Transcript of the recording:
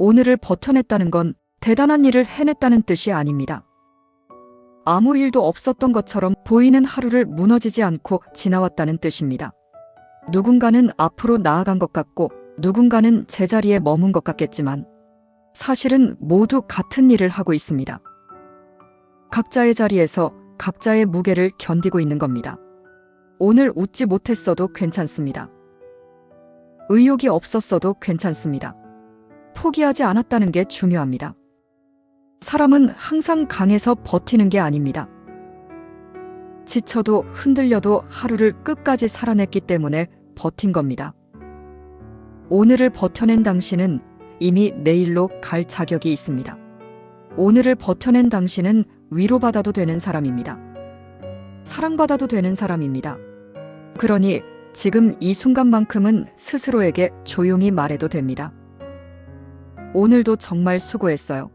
오늘을 버텨냈다는 건 대단한 일을 해냈다는 뜻이 아닙니다. 아무 일도 없었던 것처럼 보이는 하루를 무너지지 않고 지나왔다는 뜻입니다. 누군가는 앞으로 나아간 것 같고 누군가는 제자리에 머문 것 같겠지만 사실은 모두 같은 일을 하고 있습니다. 각자의 자리에서 각자의 무게를 견디고 있는 겁니다. 오늘 웃지 못했어도 괜찮습니다. 의욕이 없었어도 괜찮습니다. 포기하지 않았다는 게 중요합니다. 사람은 항상 강해서 버티는 게 아닙니다. 지쳐도 흔들려도 하루를 끝까지 살아냈기 때문에 버틴 겁니다. 오늘을 버텨낸 당신은 이미 내일로 갈 자격이 있습니다. 오늘을 버텨낸 당신은 위로받아도 되는 사람입니다. 사랑받아도 되는 사람입니다. 그러니 지금 이 순간만큼은 스스로에게 조용히 말해도 됩니다. 오늘도 정말 수고했어요.